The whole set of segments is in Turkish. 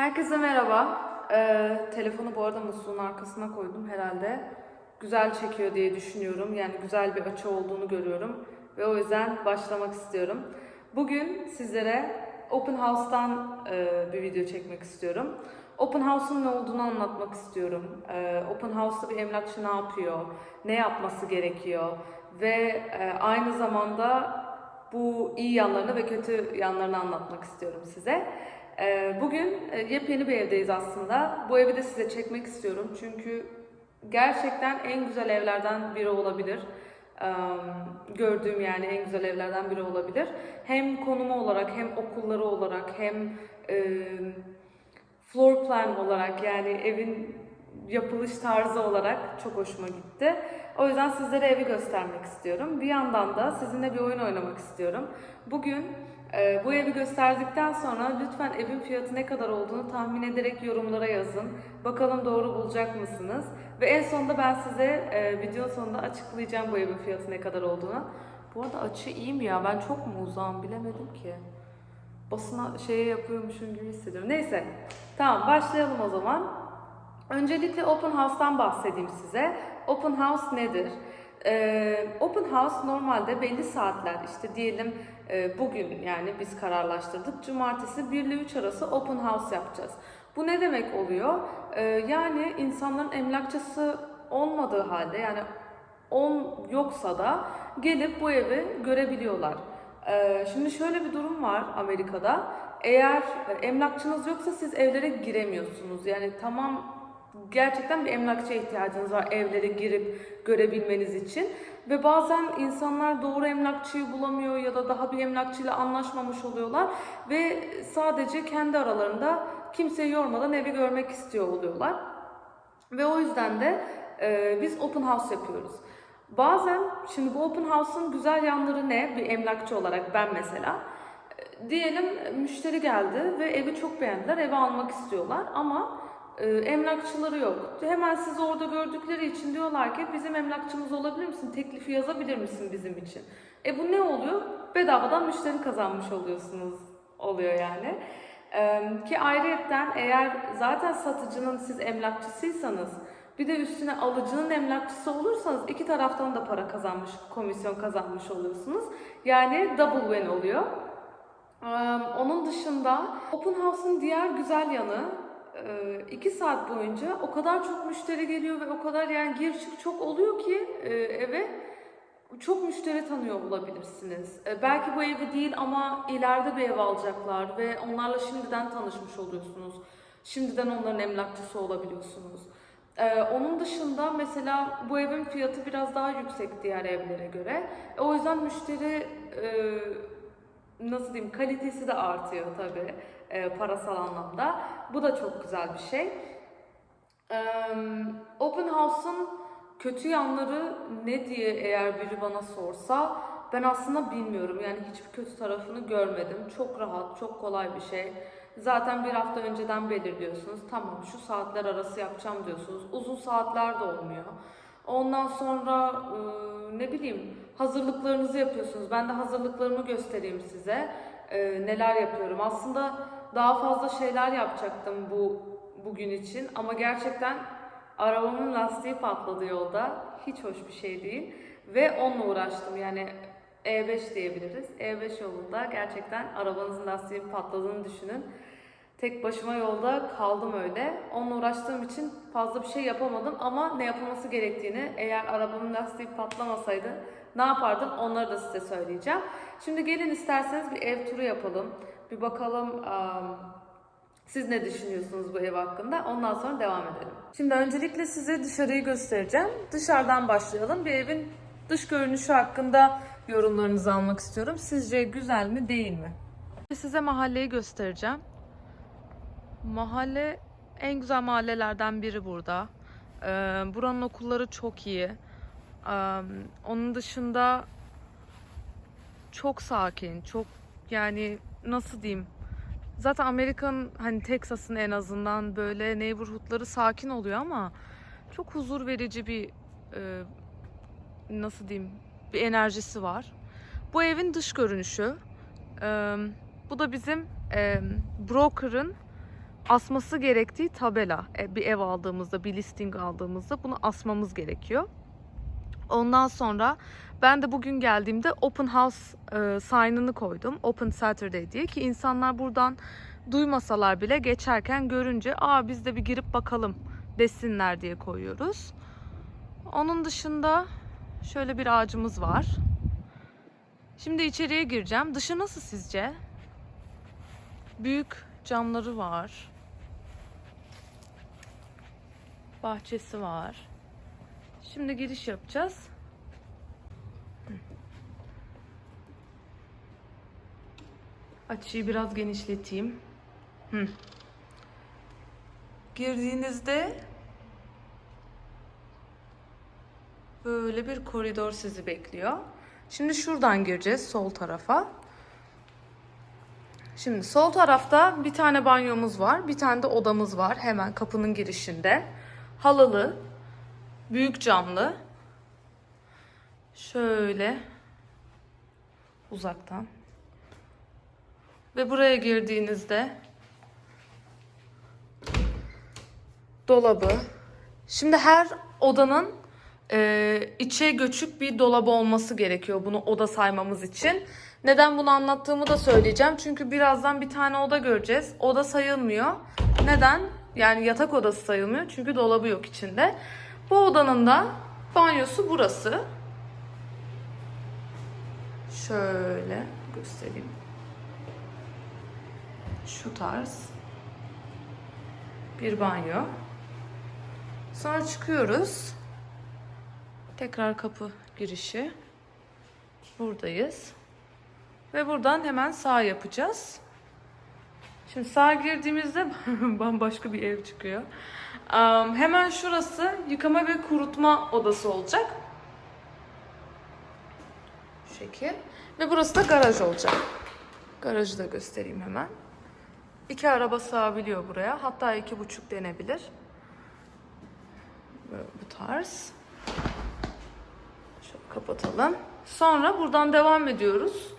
Herkese merhaba. Ee, telefonu bu arada musluğun arkasına koydum herhalde. Güzel çekiyor diye düşünüyorum. Yani güzel bir açı olduğunu görüyorum. Ve o yüzden başlamak istiyorum. Bugün sizlere Open House'tan e, bir video çekmek istiyorum. Open House'un ne olduğunu anlatmak istiyorum. Ee, Open House'ta bir emlakçı ne yapıyor? Ne yapması gerekiyor? Ve e, aynı zamanda bu iyi yanlarını ve kötü yanlarını anlatmak istiyorum size. Ee, Bugün e, yepyeni bir evdeyiz aslında. Bu evi de size çekmek istiyorum çünkü gerçekten en güzel evlerden biri olabilir. Gördüğüm yani en güzel evlerden biri olabilir. Hem konumu olarak hem okulları olarak hem e, floor plan olarak yani evin yapılış tarzı olarak çok hoşuma gitti. O yüzden sizlere evi göstermek istiyorum. Bir yandan da sizinle bir oyun oynamak istiyorum. Bugün e, bu evi gösterdikten sonra lütfen evin fiyatı ne kadar olduğunu tahmin ederek yorumlara yazın. Bakalım doğru bulacak mısınız? Ve en sonunda ben size e, videonun sonunda açıklayacağım bu evin fiyatı ne kadar olduğunu. Bu arada açı iyi mi ya? Ben çok mu uzağım bilemedim ki. Basına şeye yapıyormuşum gibi hissediyorum. Neyse. Tamam başlayalım o zaman. Öncelikle Open House'tan bahsedeyim size. Open House nedir? Ee, open House normalde belli saatler işte diyelim bugün yani biz kararlaştırdık. Cumartesi 1 ile 3 arası Open House yapacağız. Bu ne demek oluyor? Ee, yani insanların emlakçısı olmadığı halde yani on yoksa da gelip bu evi görebiliyorlar. Ee, şimdi şöyle bir durum var Amerika'da. Eğer emlakçınız yoksa siz evlere giremiyorsunuz. Yani tamam gerçekten bir emlakçıya ihtiyacınız var evlere girip görebilmeniz için. Ve bazen insanlar doğru emlakçıyı bulamıyor ya da daha bir emlakçıyla anlaşmamış oluyorlar ve sadece kendi aralarında kimseyi yormadan evi görmek istiyor oluyorlar. Ve o yüzden de e, biz open house yapıyoruz. Bazen şimdi bu open house'un güzel yanları ne? Bir emlakçı olarak ben mesela. E, Diyelim müşteri geldi ve evi çok beğendiler, evi almak istiyorlar ama e, emlakçıları yok. Hemen sizi orada gördükleri için diyorlar ki bizim emlakçımız olabilir misin? Teklifi yazabilir misin bizim için? E bu ne oluyor? Bedavadan müşteri kazanmış oluyorsunuz oluyor yani. E, ki ayrıyetten eğer zaten satıcının siz emlakçısıysanız bir de üstüne alıcının emlakçısı olursanız iki taraftan da para kazanmış, komisyon kazanmış oluyorsunuz. Yani double win oluyor. Ee, Onun dışında Open House'un diğer güzel yanı iki saat boyunca o kadar çok müşteri geliyor ve o kadar yani gir çık çok oluyor ki e, eve çok müşteri tanıyor olabilirsiniz. E, Belki bu evi değil ama ileride bir ev alacaklar ve onlarla şimdiden tanışmış oluyorsunuz. Şimdiden onların emlakçısı olabiliyorsunuz. Ee, onun dışında mesela bu evin fiyatı biraz daha yüksek diğer evlere göre. E, o yüzden müşteri e, nasıl diyeyim kalitesi de artıyor tabii e, parasal anlamda. Bu da çok güzel bir şey. Ee, Open House'un kötü yanları ne diye eğer biri bana sorsa ben aslında bilmiyorum. Yani hiçbir kötü tarafını görmedim. Çok rahat, çok kolay bir şey. Zaten bir hafta önceden belirliyorsunuz. Tamam şu saatler arası yapacağım diyorsunuz. Uzun saatler de olmuyor. Ondan sonra e, ne bileyim hazırlıklarınızı yapıyorsunuz. Ben de hazırlıklarımı göstereyim size. E, neler yapıyorum. Aslında daha fazla şeyler yapacaktım bu bugün için ama gerçekten arabamın lastiği patladı yolda. Hiç hoş bir şey değil. Ve onunla uğraştım. Yani E5 diyebiliriz. E5 yolunda gerçekten arabanızın lastiği patladığını düşünün. Tek başıma yolda kaldım öyle. Onunla uğraştığım için fazla bir şey yapamadım ama ne yapılması gerektiğini eğer arabamın lastiği patlamasaydı ne yapardım onları da size söyleyeceğim. Şimdi gelin isterseniz bir ev turu yapalım. Bir bakalım siz ne düşünüyorsunuz bu ev hakkında? Ondan sonra devam edelim. Şimdi öncelikle size dışarıyı göstereceğim. Dışarıdan başlayalım. Bir evin dış görünüşü hakkında yorumlarınızı almak istiyorum. Sizce güzel mi değil mi? Size mahalleyi göstereceğim. Mahalle en güzel mahallelerden biri burada. Buranın okulları çok iyi. Onun dışında çok sakin, çok yani nasıl diyeyim? Zaten Amerika'nın hani Texas'ın en azından böyle neighborhoodları sakin oluyor ama çok huzur verici bir e, nasıl diyeyim bir enerjisi var. Bu evin dış görünüşü. Ee, bu da bizim e, broker'ın asması gerektiği tabela. E, Bir ev aldığımızda, bir listing aldığımızda bunu asmamız gerekiyor. Ondan sonra ben de bugün geldiğimde open house e, sign'ını koydum. Open Saturday diye ki insanlar buradan duymasalar bile geçerken görünce aa biz de bir girip bakalım desinler diye koyuyoruz. Onun dışında şöyle bir ağacımız var. Şimdi içeriye gireceğim. Dışı nasıl sizce? Büyük camları var. Bahçesi var. Şimdi giriş yapacağız. Açıyı biraz genişleteyim. Girdiğinizde böyle bir koridor sizi bekliyor. Şimdi şuradan gireceğiz sol tarafa. Şimdi sol tarafta bir tane banyomuz var. Bir tane de odamız var hemen kapının girişinde. Halılı, büyük camlı. Şöyle uzaktan. Ve buraya girdiğinizde dolabı. Şimdi her odanın e, içe göçük bir dolabı olması gerekiyor bunu oda saymamız için. Neden bunu anlattığımı da söyleyeceğim. Çünkü birazdan bir tane oda göreceğiz. Oda sayılmıyor. Neden? Yani yatak odası sayılmıyor. Çünkü dolabı yok içinde. Bu odanın da banyosu burası. Şöyle göstereyim. Şu tarz bir banyo. Sonra çıkıyoruz. Tekrar kapı girişi. Buradayız. Ve buradan hemen sağ yapacağız. Şimdi sağa girdiğimizde bambaşka bir ev çıkıyor. Hemen şurası yıkama ve kurutma odası olacak. Şu şekil. Ve burası da garaj olacak. Garajı da göstereyim hemen. İki araba sığabiliyor buraya. Hatta iki buçuk denebilir. Böyle bu tarz. Şöyle kapatalım. Sonra buradan devam ediyoruz.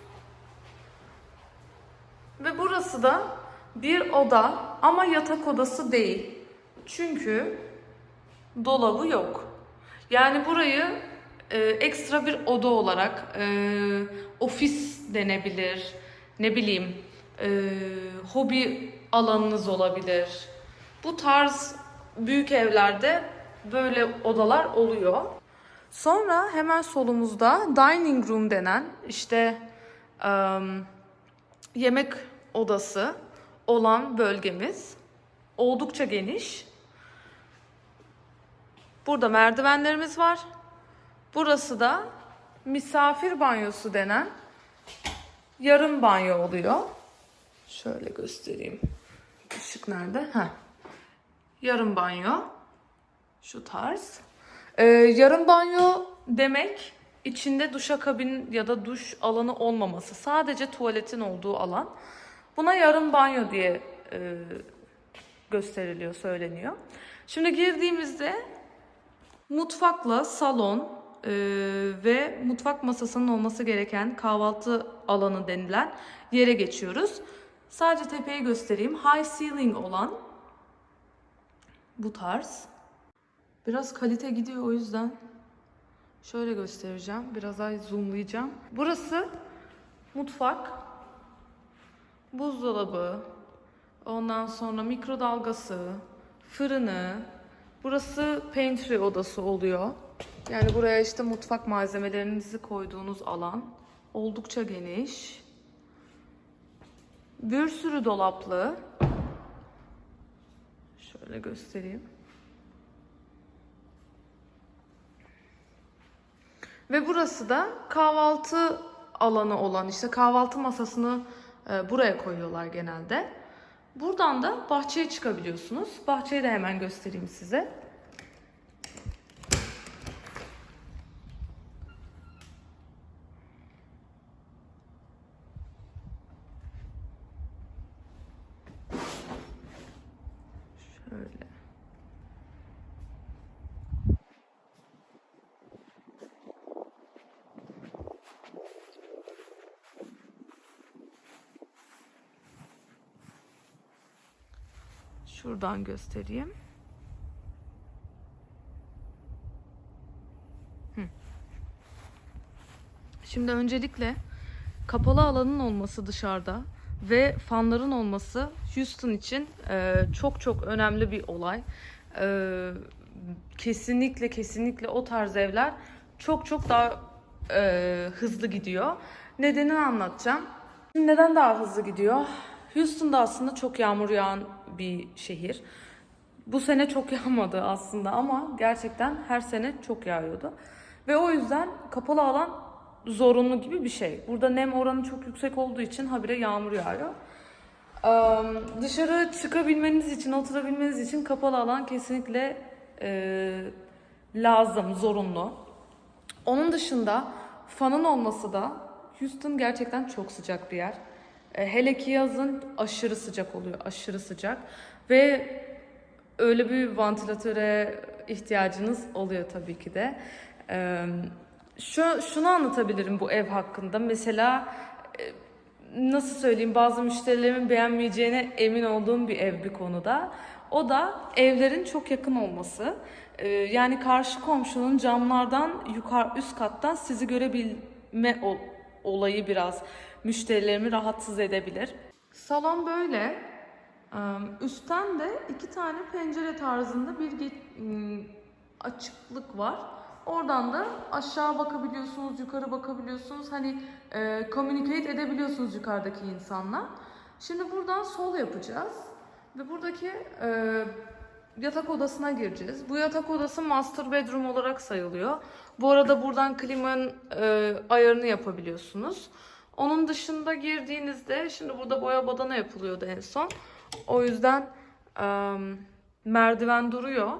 Ve burası da bir oda ama yatak odası değil. Çünkü dolabı yok. Yani burayı e, ekstra bir oda olarak e, ofis denebilir. Ne bileyim e, hobi alanınız olabilir. Bu tarz büyük evlerde böyle odalar oluyor. Sonra hemen solumuzda dining room denen işte em, yemek odası olan bölgemiz. Oldukça geniş. Burada merdivenlerimiz var. Burası da misafir banyosu denen yarım banyo oluyor. Şöyle göstereyim. Işık nerede? Ha. Yarım banyo. Şu tarz. Ee, yarım banyo demek içinde duşakabin ya da duş alanı olmaması. Sadece tuvaletin olduğu alan. Buna yarım banyo diye e, gösteriliyor, söyleniyor. Şimdi girdiğimizde mutfakla salon e, ve mutfak masasının olması gereken kahvaltı alanı denilen yere geçiyoruz. Sadece tepeyi göstereyim. High ceiling olan bu tarz. Biraz kalite gidiyor o yüzden şöyle göstereceğim. Biraz daha zoomlayacağım. Burası mutfak, buzdolabı, ondan sonra mikrodalgası, fırını. Burası pantry odası oluyor. Yani buraya işte mutfak malzemelerinizi koyduğunuz alan. Oldukça geniş. Bir sürü dolaplı. Şöyle göstereyim. Ve burası da kahvaltı alanı olan işte kahvaltı masasını e, buraya koyuyorlar genelde. Buradan da bahçeye çıkabiliyorsunuz. Bahçeyi de hemen göstereyim size. Şöyle. Şuradan göstereyim. Şimdi öncelikle kapalı alanın olması dışarıda ve fanların olması Houston için e, çok çok önemli bir olay. E, kesinlikle kesinlikle o tarz evler çok çok daha e, hızlı gidiyor. Nedenini anlatacağım. Neden daha hızlı gidiyor? Houston'da aslında çok yağmur yağan bir şehir. Bu sene çok yağmadı aslında ama gerçekten her sene çok yağıyordu. Ve o yüzden kapalı alan zorunlu gibi bir şey. Burada nem oranı çok yüksek olduğu için habire yağmur yağıyor. Dışarı çıkabilmeniz için, oturabilmeniz için kapalı alan kesinlikle e, lazım, zorunlu. Onun dışında fanın olması da Houston gerçekten çok sıcak bir yer. E, hele ki yazın aşırı sıcak oluyor, aşırı sıcak ve öyle bir vantilatöre ihtiyacınız oluyor tabii ki de. E, şu şunu anlatabilirim bu ev hakkında. Mesela e, nasıl söyleyeyim bazı müşterilerimin beğenmeyeceğine emin olduğum bir ev bir konuda. O da evlerin çok yakın olması. Yani karşı komşunun camlardan yukarı üst kattan sizi görebilme ol- olayı biraz müşterilerimi rahatsız edebilir. Salon böyle. Üstten de iki tane pencere tarzında bir açıklık var. Oradan da aşağı bakabiliyorsunuz, yukarı bakabiliyorsunuz. Hani e, communicate edebiliyorsunuz yukarıdaki insanla. Şimdi buradan sol yapacağız. Ve buradaki e, yatak odasına gireceğiz. Bu yatak odası master bedroom olarak sayılıyor. Bu arada buradan klimanın e, ayarını yapabiliyorsunuz. Onun dışında girdiğinizde, şimdi burada boya badana yapılıyordu en son. O yüzden e, merdiven duruyor.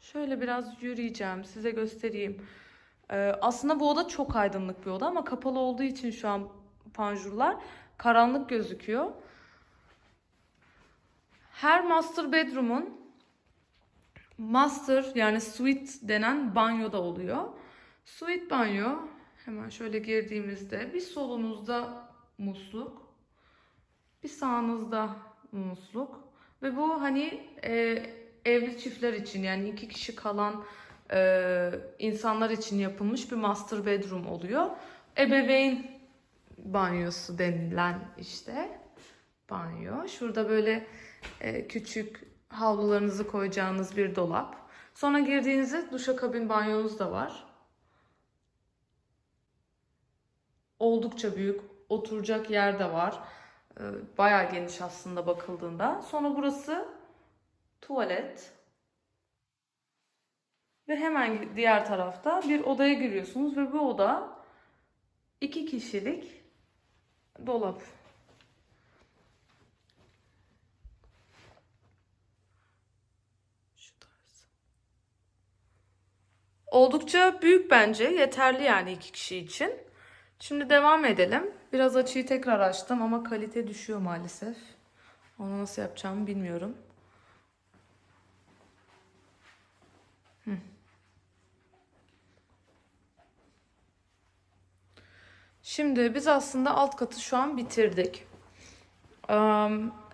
Şöyle biraz yürüyeceğim, size göstereyim. Ee, aslında bu oda çok aydınlık bir oda ama kapalı olduğu için şu an panjurlar karanlık gözüküyor. Her master bedroom'un master yani suite denen banyoda oluyor. Suite banyo hemen şöyle girdiğimizde bir solunuzda musluk, bir sağınızda musluk ve bu hani e, evli çiftler için yani iki kişi kalan e, insanlar için yapılmış bir master bedroom oluyor. Ebeveyn banyosu denilen işte banyo. Şurada böyle e, küçük havlularınızı koyacağınız bir dolap. Sonra girdiğinizde duşakabin banyonuz da var. Oldukça büyük. Oturacak yer de var. E, Bayağı geniş aslında bakıldığında. Sonra burası tuvalet. Ve hemen diğer tarafta bir odaya giriyorsunuz ve bu oda iki kişilik dolap. Oldukça büyük bence. Yeterli yani iki kişi için. Şimdi devam edelim. Biraz açıyı tekrar açtım ama kalite düşüyor maalesef. Onu nasıl yapacağımı bilmiyorum. Şimdi biz aslında alt katı şu an bitirdik.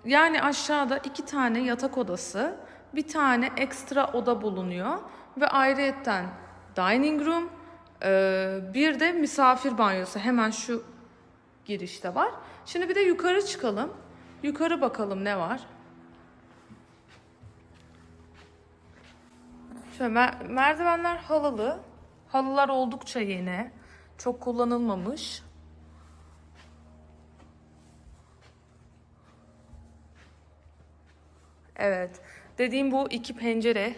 Yani aşağıda iki tane yatak odası, bir tane ekstra oda bulunuyor ve ayrıyetten dining room, eee, bir de misafir banyosu hemen şu girişte var. Şimdi bir de yukarı çıkalım. Yukarı bakalım ne var. Şöyle mer- merdivenler halılı. Halılar oldukça yeni. Çok kullanılmamış. Evet. Dediğim bu iki pencere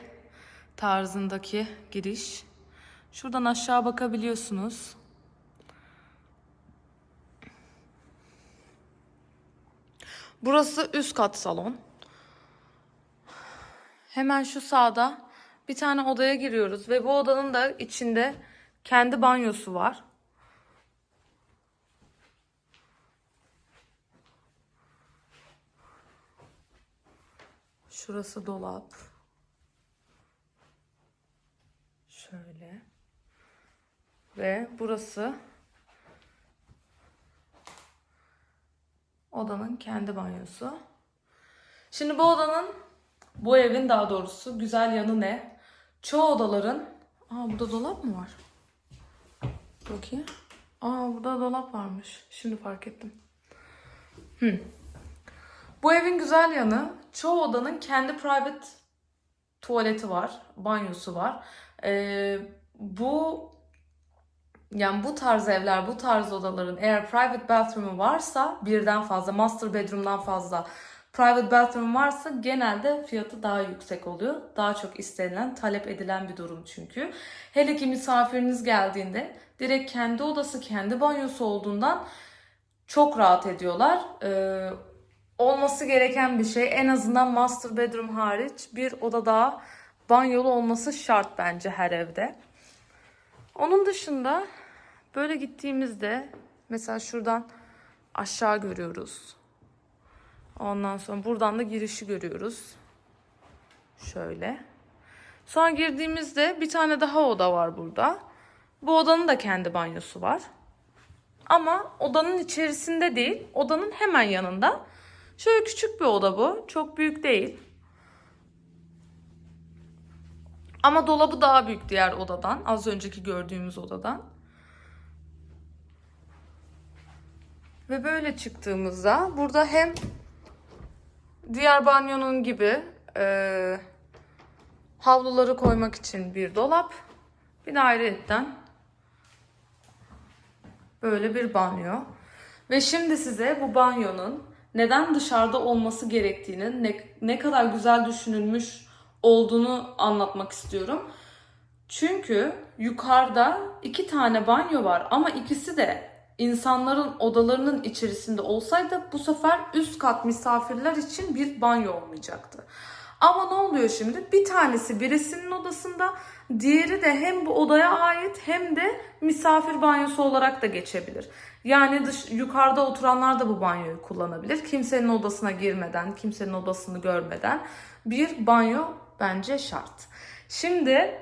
tarzındaki giriş. Şuradan aşağı bakabiliyorsunuz. Burası üst kat salon. Hemen şu sağda bir tane odaya giriyoruz ve bu odanın da içinde kendi banyosu var. Şurası dolap. Şöyle. Ve burası Odanın kendi banyosu. Şimdi bu odanın, bu evin daha doğrusu güzel yanı ne? Çoğu odaların... Aa burada dolap mı var? Bakayım. Aa burada dolap varmış. Şimdi fark ettim. Hı. Bu evin güzel yanı çoğu odanın kendi private tuvaleti var, banyosu var. Ee, bu yani bu tarz evler, bu tarz odaların eğer private bathroom'u varsa birden fazla, master bedroom'dan fazla private bathroom varsa genelde fiyatı daha yüksek oluyor. Daha çok istenilen, talep edilen bir durum çünkü. Hele ki misafiriniz geldiğinde direkt kendi odası, kendi banyosu olduğundan çok rahat ediyorlar. Ee, olması gereken bir şey en azından master bedroom hariç bir oda daha banyolu olması şart bence her evde. Onun dışında böyle gittiğimizde mesela şuradan aşağı görüyoruz. Ondan sonra buradan da girişi görüyoruz. Şöyle. Sonra girdiğimizde bir tane daha oda var burada. Bu odanın da kendi banyosu var. Ama odanın içerisinde değil, odanın hemen yanında. Şöyle küçük bir oda bu. Çok büyük değil. Ama dolabı daha büyük diğer odadan. Az önceki gördüğümüz odadan. Ve böyle çıktığımızda burada hem diğer banyonun gibi e, havluları koymak için bir dolap. Bir de ayrıyetten böyle bir banyo. Ve şimdi size bu banyonun neden dışarıda olması gerektiğini, ne, ne kadar güzel düşünülmüş olduğunu anlatmak istiyorum. Çünkü yukarıda iki tane banyo var ama ikisi de insanların odalarının içerisinde olsaydı bu sefer üst kat misafirler için bir banyo olmayacaktı. Ama ne oluyor şimdi? Bir tanesi birisinin odasında, diğeri de hem bu odaya ait hem de misafir banyosu olarak da geçebilir. Yani dış, yukarıda oturanlar da bu banyoyu kullanabilir. Kimsenin odasına girmeden, kimsenin odasını görmeden bir banyo bence şart. Şimdi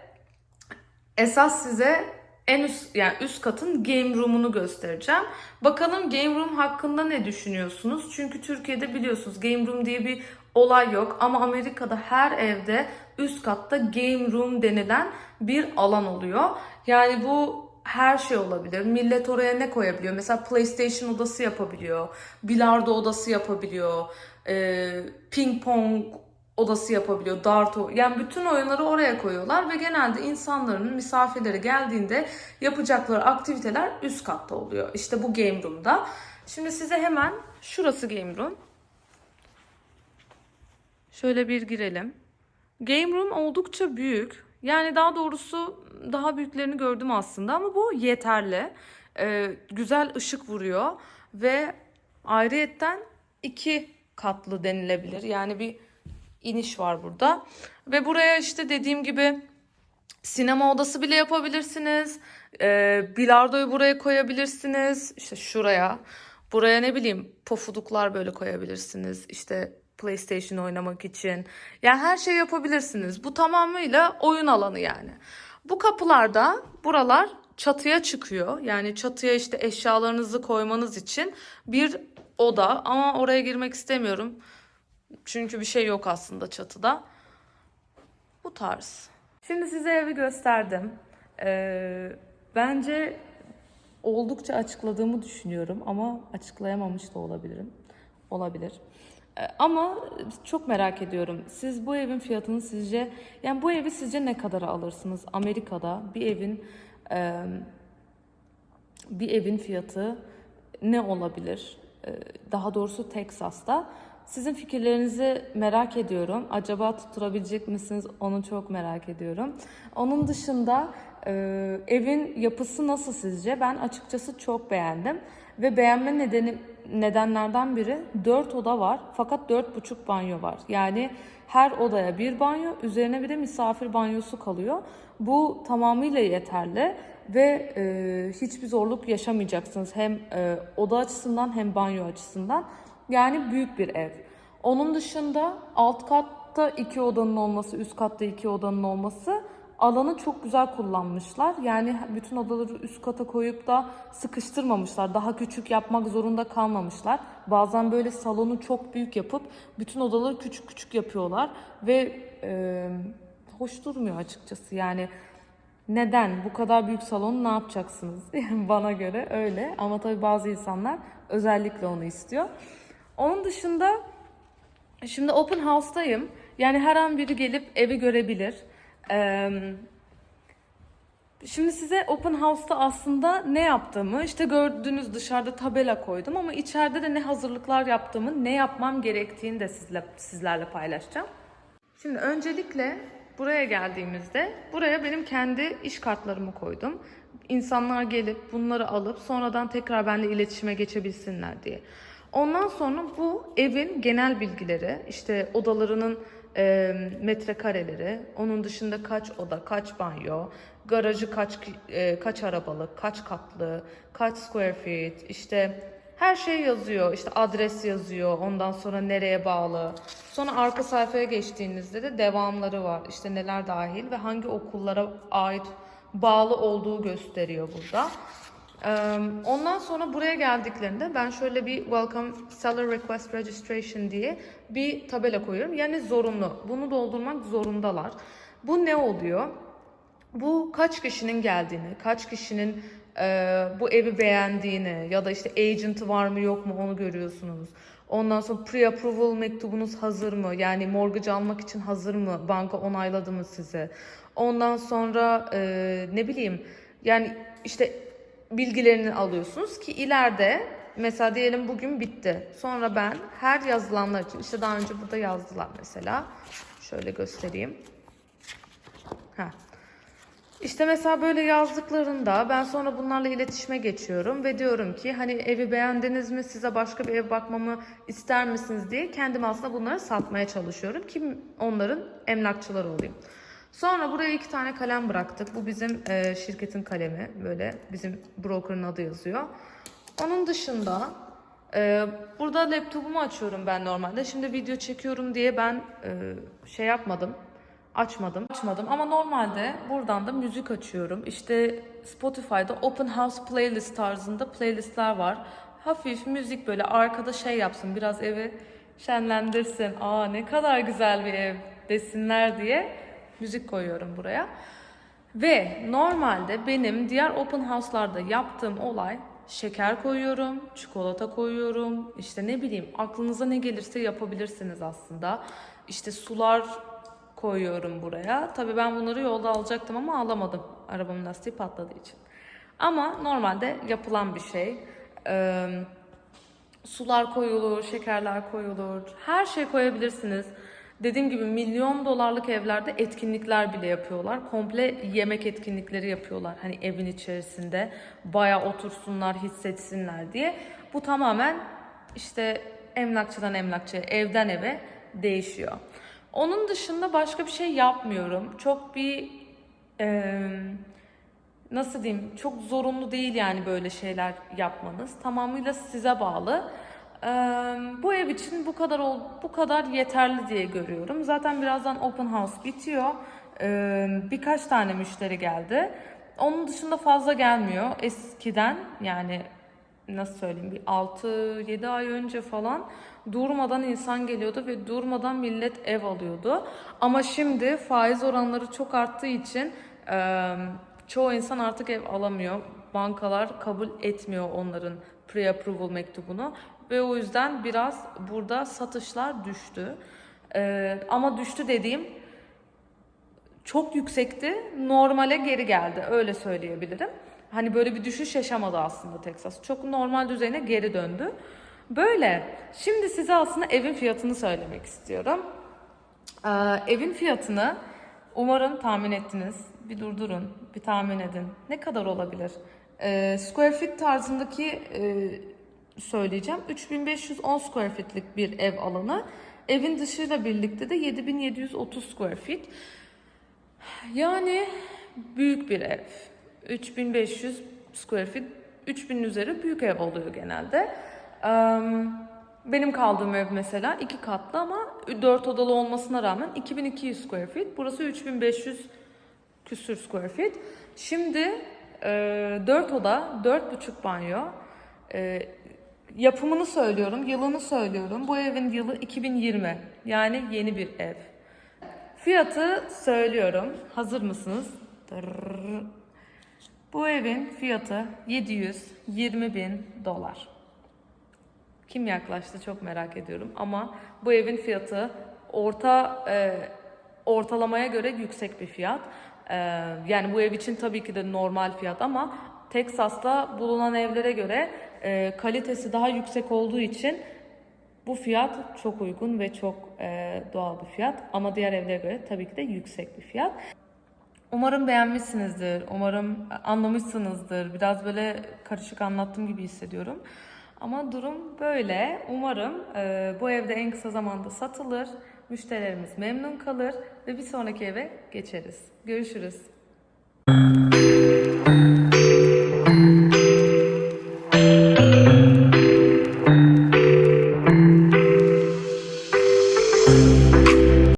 esas size en üst yani üst katın game room'unu göstereceğim. Bakalım game room hakkında ne düşünüyorsunuz? Çünkü Türkiye'de biliyorsunuz game room diye bir olay yok ama Amerika'da her evde üst katta game room denilen bir alan oluyor. Yani bu her şey olabilir. Millet oraya ne koyabiliyor? Mesela PlayStation odası yapabiliyor. Bilardo odası yapabiliyor. E, ping pong odası yapabiliyor. Dart yani bütün oyunları oraya koyuyorlar ve genelde insanların misafirleri geldiğinde yapacakları aktiviteler üst katta oluyor. İşte bu game room'da. Şimdi size hemen şurası game room. Şöyle bir girelim. Game room oldukça büyük. Yani daha doğrusu daha büyüklerini gördüm aslında ama bu yeterli. Ee, güzel ışık vuruyor ve ayrıyetten iki katlı denilebilir. Yani bir iniş var burada. Ve buraya işte dediğim gibi sinema odası bile yapabilirsiniz. Ee, bilardoyu buraya koyabilirsiniz. İşte şuraya. Buraya ne bileyim pofuduklar böyle koyabilirsiniz. İşte PlayStation oynamak için. Yani her şey yapabilirsiniz. Bu tamamıyla oyun alanı yani. Bu kapılarda buralar çatıya çıkıyor. Yani çatıya işte eşyalarınızı koymanız için bir oda ama oraya girmek istemiyorum. Çünkü bir şey yok aslında çatıda. Bu tarz. Şimdi size evi gösterdim. Ee, bence oldukça açıkladığımı düşünüyorum ama açıklayamamış da olabilirim. Olabilir. Ee, ama çok merak ediyorum. Siz bu evin fiyatını sizce yani bu evi sizce ne kadara alırsınız? Amerika'da bir evin e, bir evin fiyatı ne olabilir? Ee, Daha doğrusu Teksas'ta. Sizin fikirlerinizi merak ediyorum. Acaba tutturabilecek misiniz? Onu çok merak ediyorum. Onun dışında e, evin yapısı nasıl sizce? Ben açıkçası çok beğendim. Ve beğenme nedeni nedenlerden biri 4 oda var fakat 4,5 banyo var. Yani her odaya bir banyo, üzerine bir de misafir banyosu kalıyor. Bu tamamıyla yeterli ve e, hiçbir zorluk yaşamayacaksınız hem e, oda açısından hem banyo açısından. Yani büyük bir ev. Onun dışında alt katta iki odanın olması, üst katta iki odanın olması alanı çok güzel kullanmışlar. Yani bütün odaları üst kata koyup da sıkıştırmamışlar. Daha küçük yapmak zorunda kalmamışlar. Bazen böyle salonu çok büyük yapıp bütün odaları küçük küçük yapıyorlar ve e, hoş durmuyor açıkçası. Yani neden bu kadar büyük salonu ne yapacaksınız? Bana göre öyle ama tabii bazı insanlar özellikle onu istiyor. Onun dışında şimdi open house'tayım. Yani her an biri gelip evi görebilir. Ee, Şimdi size open house'ta aslında ne yaptığımı, işte gördüğünüz dışarıda tabela koydum ama içeride de ne hazırlıklar yaptığımı, ne yapmam gerektiğini de sizle, sizlerle paylaşacağım. Şimdi öncelikle buraya geldiğimizde buraya benim kendi iş kartlarımı koydum. İnsanlar gelip bunları alıp sonradan tekrar benimle iletişime geçebilsinler diye. Ondan sonra bu evin genel bilgileri, işte odalarının e, metrekareleri, onun dışında kaç oda, kaç banyo, garajı kaç e, kaç arabalı, kaç katlı, kaç square feet, işte her şey yazıyor. İşte adres yazıyor. Ondan sonra nereye bağlı. Sonra arka sayfaya geçtiğinizde de devamları var. İşte neler dahil ve hangi okullara ait bağlı olduğu gösteriyor burada. Ondan sonra buraya geldiklerinde ben şöyle bir Welcome Seller Request Registration diye bir tabela koyuyorum. Yani zorunlu. Bunu doldurmak zorundalar. Bu ne oluyor? Bu kaç kişinin geldiğini, kaç kişinin e, bu evi beğendiğini ya da işte agent'ı var mı yok mu onu görüyorsunuz. Ondan sonra pre-approval mektubunuz hazır mı? Yani mortgage almak için hazır mı? Banka onayladı mı sizi? Ondan sonra e, ne bileyim yani işte bilgilerini alıyorsunuz ki ileride mesela diyelim bugün bitti. Sonra ben her yazılanlar için işte daha önce burada yazdılar mesela. Şöyle göstereyim. Heh. İşte mesela böyle yazdıklarında ben sonra bunlarla iletişime geçiyorum ve diyorum ki hani evi beğendiniz mi size başka bir ev bakmamı ister misiniz diye kendim aslında bunları satmaya çalışıyorum ki onların emlakçıları olayım. Sonra buraya iki tane kalem bıraktık. Bu bizim e, şirketin kalemi. Böyle bizim broker'ın adı yazıyor. Onun dışında e, burada laptopumu açıyorum ben normalde. Şimdi video çekiyorum diye ben e, şey yapmadım. Açmadım. Açmadım ama normalde buradan da müzik açıyorum. İşte Spotify'da Open House Playlist tarzında playlistler var. Hafif müzik böyle arkada şey yapsın biraz evi şenlendirsin. Aa ne kadar güzel bir ev desinler diye müzik koyuyorum buraya. Ve normalde benim diğer open house'larda yaptığım olay şeker koyuyorum, çikolata koyuyorum. İşte ne bileyim aklınıza ne gelirse yapabilirsiniz aslında. İşte sular koyuyorum buraya. Tabii ben bunları yolda alacaktım ama alamadım. Arabamın lastiği patladığı için. Ama normalde yapılan bir şey. Ee, sular koyulur, şekerler koyulur. Her şey koyabilirsiniz. Dediğim gibi milyon dolarlık evlerde etkinlikler bile yapıyorlar. Komple yemek etkinlikleri yapıyorlar. Hani evin içerisinde baya otursunlar, hissetsinler diye. Bu tamamen işte emlakçıdan emlakçıya, evden eve değişiyor. Onun dışında başka bir şey yapmıyorum. Çok bir e, nasıl diyeyim çok zorunlu değil yani böyle şeyler yapmanız. Tamamıyla size bağlı. Bu ev için bu kadar ol, bu kadar yeterli diye görüyorum. Zaten birazdan open house bitiyor. Birkaç tane müşteri geldi. Onun dışında fazla gelmiyor. Eskiden yani nasıl söyleyeyim bir 6-7 ay önce falan durmadan insan geliyordu ve durmadan millet ev alıyordu. Ama şimdi faiz oranları çok arttığı için çoğu insan artık ev alamıyor. Bankalar kabul etmiyor onların pre-approval mektubunu ve o yüzden biraz burada satışlar düştü. E, ama düştü dediğim çok yüksekti. Normale geri geldi. Öyle söyleyebilirim. Hani böyle bir düşüş yaşamadı aslında Texas. Çok normal düzeyine geri döndü. Böyle. Şimdi size aslında evin fiyatını söylemek istiyorum. Ee, evin fiyatını umarım tahmin ettiniz. Bir durdurun, bir tahmin edin. Ne kadar olabilir? Ee, square feet tarzındaki e, söyleyeceğim. 3510 square feetlik bir ev alanı. Evin dışıyla birlikte de 7730 square feet. Yani büyük bir ev. 3500 square feet, 3000 üzeri büyük ev oluyor genelde. Benim kaldığım ev mesela iki katlı ama 4 odalı olmasına rağmen 2200 square feet. Burası 3500 küsür square feet. Şimdi e, 4 oda, 4,5 banyo. Yapımını söylüyorum, yılını söylüyorum. Bu evin yılı 2020. Yani yeni bir ev. Fiyatı söylüyorum. Hazır mısınız? Dırrrr. Bu evin fiyatı 720 bin dolar. Kim yaklaştı çok merak ediyorum ama bu evin fiyatı orta e, ortalamaya göre yüksek bir fiyat. E, yani bu ev için tabii ki de normal fiyat ama Teksas'ta bulunan evlere göre e, kalitesi daha yüksek olduğu için bu fiyat çok uygun ve çok e, doğal bir fiyat ama diğer evlere göre tabii ki de yüksek bir fiyat. Umarım beğenmişsinizdir. Umarım anlamışsınızdır. Biraz böyle karışık anlattığım gibi hissediyorum. Ama durum böyle. Umarım e, bu evde en kısa zamanda satılır. Müşterilerimiz memnun kalır ve bir sonraki eve geçeriz. Görüşürüz.